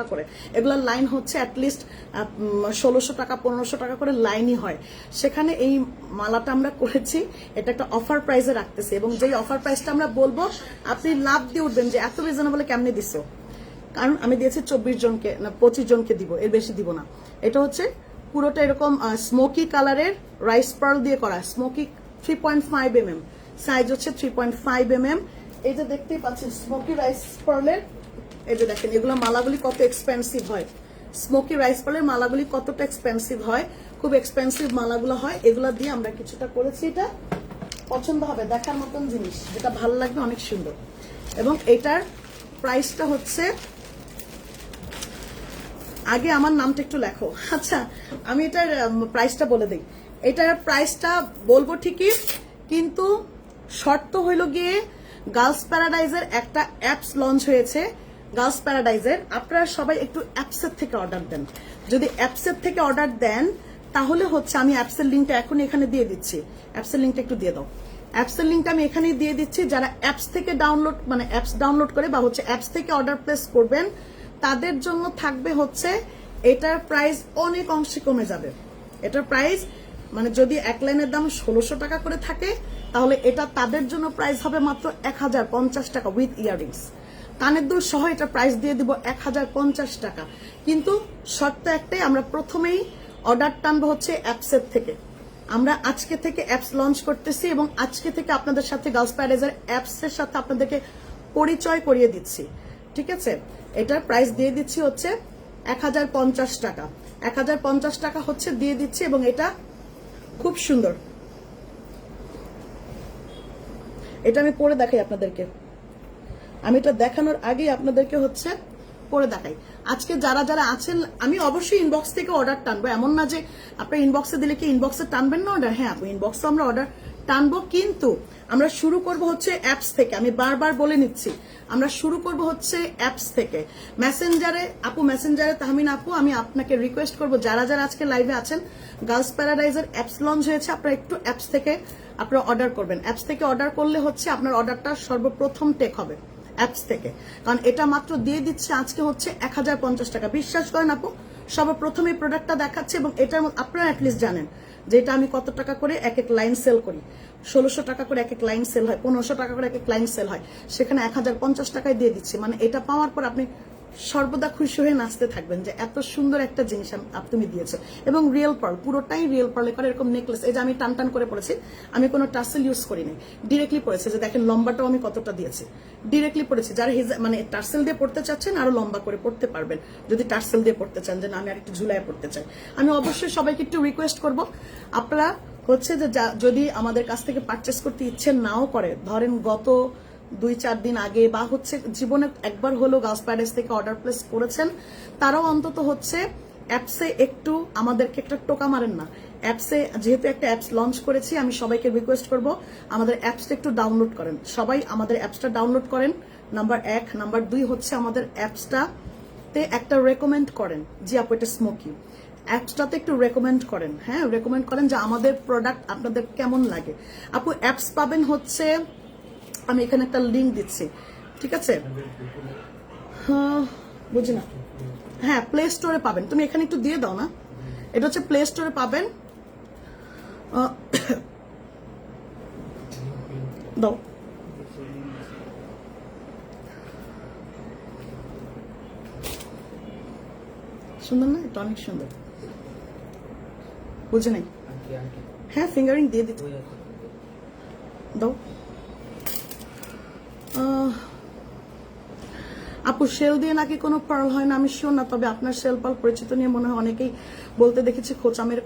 টাকা করে। এগুলোর লাইন হচ্ছে অ্যাটলিস্ট ষোলোশো টাকা, পনেরোশো টাকা করে লাইনই হয়। সেখানে এই মালাটা আমরা করেছি, এটা একটা অফার প্রাইসে রাখতেছি এবং যেই অফার প্রাইসটা আমরা বলব, আপনি লাভ দিয়ে উঠবেন যে এত রিজনেবল কেমনে দিছো? কারণ আমি দিয়েছি চব্বিশ জনকে, না, পঁচিশ জনকে দিব, এর বেশি দিব না। এটা হচ্ছে পুরোটা এরকম স্মোকি কালারের রাইস পার্ল দিয়ে করা smoky three point five M M size হচ্ছে three point five M M যে দেখতেই পাচ্ছেন স্মোকি রাইস পার্লের এই যে দেখেন, এগুলো মালাগুলি কত এক্সপেন্সিভ হয়। স্মোকি রাইস পার্লের মালাগুলি কতটা এক্সপেন্সিভ হয়, খুব এক্সপেন্সিভ মালাগুলো হয়, এগুলো দিয়ে আমরা কিছুটা করেছি এটা। পছন্দ হবে, দেখার মতন জিনিস, যেটা ভালো লাগবে অনেক সুন্দর। এবং এটার প্রাইসটা হচ্ছে, আগে আমার নামটা একটু লেখো। আচ্ছা আমি এটার প্রাইসটা বলে দিই। এটার প্রাইসটা বলব ঠিকই, কিন্তু শর্ত হইল গিয়ে গার্লস প্যারাডাইজের একটা অ্যাপস লঞ্চ হয়েছে। গার্লস প্যারাডাইজের, আপনারা সবাই একটু অ্যাপসের থেকে অর্ডার দেন। যদি অ্যাপসের থেকে অর্ডার দেন, তাহলে হচ্ছে আমি অ্যাপসের লিঙ্কটা এখন এখানে দিয়ে দিচ্ছি। অ্যাপসের লিঙ্কটা একটু দিয়ে দাও। অ্যাপসের লিঙ্কটা আমি এখানেই দিয়ে দিচ্ছি। যারা অ্যাপস থেকে ডাউনলোড মানে অ্যাপস ডাউনলোড করে বা হচ্ছে অ্যাপস থেকে অর্ডার প্লেস করবেন, তাদের জন্য থাকবে হচ্ছে এটার প্রাইস অনেক অংশে কমে যাবে। এটার প্রাইস মানে যদি এক লাইনের দাম ষোলোশো টাকা করে থাকে, তাহলে এটা তাদের জন্য প্রাইস হবে মাত্র এক হাজার পঞ্চাশ টাকা উইথ ইয়ারিংস কানের দুল সহ এটা প্রাইস দিয়ে দিব এক হাজার পঞ্চাশ টাকা। কিন্তু শর্ত একটাই, আমরা প্রথমেই অর্ডার টানবো হচ্ছে অ্যাপসের থেকে। আমরা আজকে থেকে অ্যাপস লঞ্চ করতেছি এবং আজকে থেকে আপনাদের সাথে গার্লস প্যারেজের অ্যাপসের সাথে আপনাদেরকে পরিচয় করিয়ে দিচ্ছি। ঠিক আছে? এটার প্রাইস দিয়ে দিচ্ছি হচ্ছে এক হাজার পঞ্চাশ টাকা। এক হাজার পঞ্চাশ টাকা হচ্ছে দিয়ে দিচ্ছি এবং এটা খুব সুন্দর। এটা আমি পরে দেখাই আপনাদেরকে। আমি এটা দেখানোর আগেই আপনাদেরকে হচ্ছে করে দেখাই। আজকে যারা যারা আছেন, আমি অবশ্যই ইনবক্স থেকে অর্ডার টানবো। এমন না যে আপনার ইনবক্সে দিলে কি ইনবক্সে টানবেন না অর্ডার হ্যাঁ আপু ইনবক্সে আমরা অর্ডার টানবো, কিন্তু আমরা শুরু করব হচ্ছে অ্যাপস থেকে। আমি বারবার বলে নিচ্ছি, আমরা শুরু করব হচ্ছে অ্যাপস থেকে। মেসেঞ্জারে আপু মেসেঞ্জারে তাহমিন আপু, আমি আপনাকে রিকোয়েস্ট করব, যারা যারা আজকে লাইভে আছেন গার্লস প্যারাডাইজের অ্যাপস লঞ্চ হয়েছে, আপনারা একটু অ্যাপস থেকে আপনারা অর্ডার করবেন। অ্যাপস থেকে অর্ডার করলে হচ্ছে আপনার অর্ডারটা সর্বপ্রথম টেক হবে। অ্যাপস থেকে। কারণ এটা মাত্র দিয়ে দিচ্ছে, আজকে হচ্ছে এক হাজার পঞ্চাশ টাকা। বিশ্বাস করেন আপু, সর্বপ্রথম এই প্রোডাক্টটা দেখাচ্ছে এবং এটা আপনারা অ্যাটলিস্ট জানেন যে এটা আমি কত টাকা করে এক এক লাইন সেল করি। ষোলোশো টাকা করে এক এক লাইন সেল হয়, পনেরোশো টাকা করে এক এক লাইন সেল হয়। সেখানে এক হাজার পঞ্চাশ টাকায় দিয়ে দিচ্ছে। মানে এটা পাওয়ার পর আপনি সর্বদা খুশি হয়ে নাচতে থাকবেন যে এত সুন্দর একটা জিনিস তুমি দিয়েছ। এবং রিয়েল পার্ল পুরোটাই রিয়েল পার্লে করে এরকম নেকলেস এই যে আমি টান টান করে পড়েছি আমি কোনো টার্সেল ইউজ করিনি। ডিরেক্টলি পড়েছে যে দেখেন লম্বাটাও আমি কতটা দিয়েছি। ডিরেক্টলি পড়েছি যারা মানে টার্সেল দিয়ে পড়তে চাচ্ছেন, আরও লম্বা করে পড়তে পারবেন। যদি টার্সেল দিয়ে পড়তে চান, যে না, আমি আর একটু ঝুলায় পড়তে চাই। আমি অবশ্যই সবাইকে একটু রিকোয়েস্ট করব, আপনারা হচ্ছে যা- যদি আমাদের কাছ থেকে পারচেস করতে ইচ্ছে নাও করে, ধরেন গত দুই, চার দিন আগে বা হচ্ছে জীবনে একবার হলো গার্লস প্যারেস থেকে অর্ডার প্লেস করেছেন। তারাও অন্তত হচ্ছে অ্যাপসে একটু আমাদেরকে একটা টোকা মারেন না। অ্যাপসে যেহেতু একটা অ্যাপস লঞ্চ করেছি, আমি সবাইকে রিকোয়েস্ট করব আমাদের অ্যাপসটা একটু ডাউনলোড করেন। সবাই আমাদের অ্যাপসটা ডাউনলোড করেন। নাম্বার এক নাম্বার দুই হচ্ছে আমাদের অ্যাপসটাতে একটা রেকমেন্ড করেন জি আপু এটা স্মোকি অ্যাপসটাতে একটু রেকমেন্ড করেন হ্যাঁ? রেকমেন্ড করেন যে আমাদের প্রোডাক্ট আপনাদের কেমন লাগে। আপু অ্যাপস পাবেন হচ্ছে আমি এখানে একটা লিঙ্ক দিচ্ছি ঠিক আছে? হ্যাঁ, বুঝি না। হ্যাঁ প্লে স্টোরে পাবেন। তুমি এখানে একটু দিয়ে দাও না। এটা হচ্ছে প্লে স্টোরে পাবেন। দাও। সুন্দর না? এটা অনেক সুন্দর। বুঝে নাই? হ্যাঁ ফিঙ্গারিং দিয়ে দিতে দাও। আপু সেল দিয়ে নাকি কোনো পার্ল হয় না? আমি শিওর না, তবে আপনার সেল পার্ল পরিচিত নিয়ে মনে হয় অনেকেই বলতে দেখেছি খোঁচামের